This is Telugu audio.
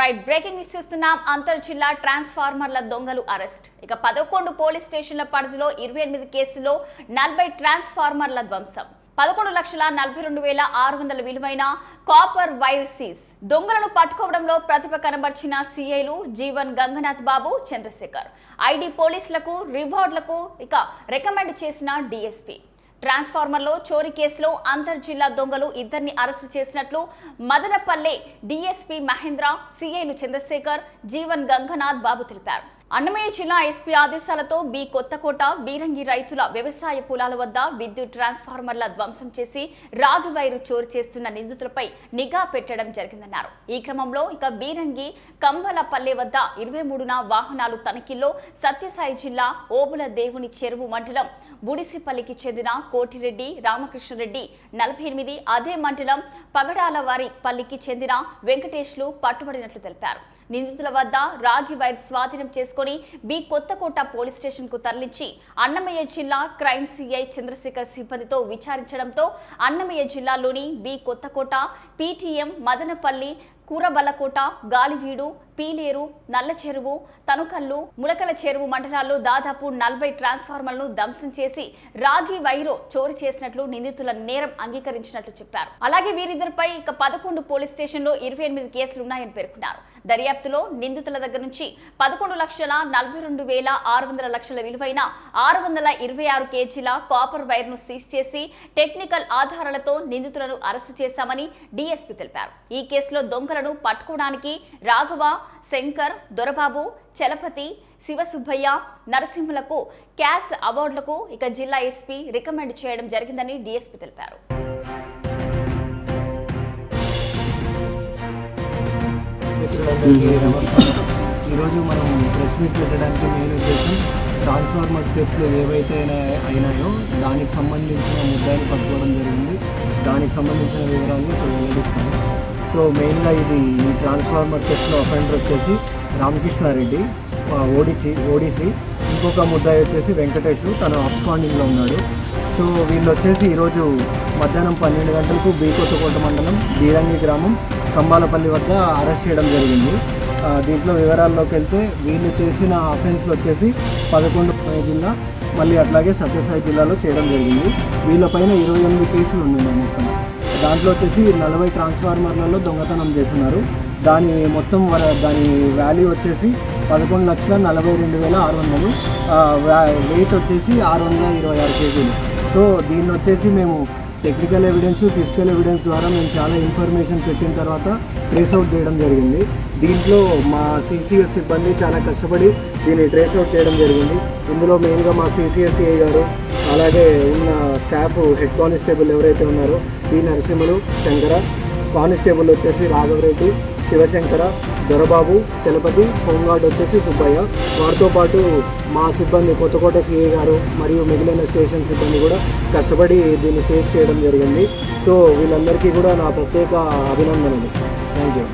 రైట్ బ్రేకింగ్ న్యూస్ చూస్తున్నాం. అంతర్ జిల్లా ట్రాన్స్ఫార్మర్ల దొంగలు అరెస్ట్. ఇక పదకొండు పోలీస్ స్టేషన్ల పరిధిలో ఇరవై ఎనిమిది కేసులో నలభై ట్రాన్స్ఫార్మర్ల ధ్వంసం. పదకొండు లక్షల నలభై రెండు వేల ఆరు వందల విలువైన కాపర్ వైర్ సీజ్. దొంగలను పట్టుకోవడంలో ప్రతిభ కనబర్చిన సిఐలు జీవన్ గంగనాథ్ బాబు చంద్రశేఖర్. ఐడి పోలీసులకు రివార్డులకు ఇక రికమెండ్ చేసిన డిఎస్పీ. ట్రాన్స్ఫార్మర్లో చోరీ కేసులో అంతర్ జిల్లా దొంగలు ఇద్దరిని అరెస్టు చేసినట్లు మదనపల్లె డిఎస్పీ మహేంద్ర సిఐలు చంద్రశేఖర్ జీవన్ గంగనాథ్ బాబు తెలిపారు. అన్నమయ్య జిల్లా ఎస్పీ ఆదేశాలతో బి కొత్తకోట బీరంగి రైతుల వ్యవసాయ పొలాల వద్ద విద్యుత్ ట్రాన్స్ఫార్మర్ల ధ్వంసం చేసి రాగి వైరు చోరు చేస్తున్న నిందితులపై నిఘా పెట్టడం జరిగిందన్నారు. ఈ క్రమంలో ఇక బీరంగి కంబలపల్లె వద్ద ఇరవై మూడున వాహనాలు తనిఖీల్లో సత్యసాయి జిల్లా ఓబుల దేవుని చెరువు మండలం బుడిసిపల్లికి చెందిన కోటిరెడ్డి రామకృష్ణరెడ్డి నలభై ఎనిమిది అదే మండలం పగడాల వారి పల్లికి చెందిన వెంకటేష్లు పట్టుబడినట్లు తెలిపారు. నిందితుల వద్ద రాగి వైర్ స్వాధీనం చేసుకుని బి కొత్తకోట పోలీస్ స్టేషన్కు తరలించి అన్నమయ్య జిల్లా క్రైమ్ సిఐ చంద్రశేఖర్ సిబ్బందితో విచారించడంతో అన్నమయ్య జిల్లాలోని B Kothakota PTM Madanapalle Kurabalakota Galiveedu Pileru Nallacheruvu తనుకల్లు ములకల చెరువు మండలాల్లో దాదాపు నలభై ట్రాన్స్ఫార్మర్లను ధ్వంసం చేసి రాగి వైరో చోరీ చేసినట్లు నిందితుల నేరం అంగీకరించినట్లు చెప్పారు. అలాగే వీరిద్దరిపై ఇక పదకొండు పోలీస్ స్టేషన్లో ఇరవై ఎనిమిది కేసులు ఉన్నాయని పేర్కొన్నారు. దర్యాప్తులో నిందితుల దగ్గర నుంచి పదకొండు లక్షల నలభై రెండు వేల ఆరు వందల లక్షల విలువైన ఆరు వందల ఇరవై ఆరు కేజీల కాపర్ వైర్ను సీజ్ చేసి టెక్నికల్ ఆధారాలతో నిందితులను అరెస్టు చేశామని డీఎస్పీ తెలిపారు. ఈ కేసులో దొంగలను పట్టుకోవడానికి రాఘవ శంకర్ దొరబాబు చలపతి శివసుబ్బయ్య నరసింహులకు క్యాష్ అవార్డులకు ఇక జిల్లా ఎస్పీ రికమెండ్ చేయడం జరిగిందని డీఎస్పీ తెలిపారు. ఈరోజు మనం ప్రెస్ మీట్ పెట్టడానికి మెయిన్ ఉద్దేశం ట్రాన్స్ఫార్మర్ టెస్ట్లు ఏవైతే అయినాయో దానికి సంబంధించిన ముద్దాన్ని పట్టుకోవడం జరిగింది. దానికి సంబంధించిన వివరాలు ఇప్పుడు వెల్లడిస్తాను సో మెయిన్గా ఇది ఈ ట్రాన్స్ఫార్మర్ టెస్ట్లో అఫెండర్ వచ్చేసి రామకృష్ణారెడ్డి ఓడిచి ఓడిసి ఇంకొక ముద్దాయి వచ్చేసి వెంకటేష్ తను అప్స్కాండింగ్లో ఉన్నాడు. సో వీళ్ళు వచ్చేసి ఈరోజు మధ్యాహ్నం పన్నెండు గంటలకు బీ కొత్తకోట మండలం బీరంగి గ్రామం కంబాలపల్లి వద్ద అరెస్ట్ చేయడం జరిగింది. దీంట్లో వివరాల్లోకి వెళ్తే వీళ్ళు చేసిన అఫెన్స్లు వచ్చేసి పదకొండు జిల్లా మళ్ళీ అట్లాగే సత్యసాయి జిల్లాలో చేయడం జరిగింది. వీళ్ళపైన ఇరవై ఎనిమిది కేసులు ఉన్నాయి మొత్తం. దాంట్లో వచ్చేసి నలభై ట్రాన్స్ఫార్మర్లలో దొంగతనం చేస్తున్నారు. దాని మొత్తం దాని వాల్యూ వచ్చేసి పదకొండు లక్షల నలభై రెండు వేల ఆరు వందలు. వెయిట్ వచ్చేసి ఆరు వందల ఇరవై ఆరు కేజీలు. సో దీన్ని వచ్చేసి మేము టెక్నికల్ ఎవిడెన్స్ ఫిజికల్ ఎవిడెన్స్ ద్వారా మేము చాలా ఇన్ఫర్మేషన్ పెట్టిన తర్వాత ట్రేస్ అవుట్ చేయడం జరిగింది. దీంట్లో మా సిసిఎస్ సిబ్బంది చాలా కష్టపడి దీన్ని ట్రేస్ అవుట్ చేయడం జరిగింది. ఇందులో మెయిన్గా మా సిసిఎస్సిఐ గారు అలాగే ఉన్న స్టాఫ్ హెడ్ కానిస్టేబుల్ ఎవరైతే ఉన్నారో పి నరసింహులు శంకర కానిస్టేబుల్ వచ్చేసి రాఘవరెడ్డి శివశంకర దొరబాబు చలపతి హోంగార్డ్ వచ్చేసి సుబ్బయ్య. వారితో పాటు మా సిబ్బంది కొత్తకోట సిఐ గారు మరియు మిగిలిన స్టేషన్ సిబ్బంది కూడా కష్టపడి దీన్ని చేసి చేయడం జరిగింది. సో వీళ్ళందరికీ కూడా నా ప్రత్యేక అభినందనలు. Thank you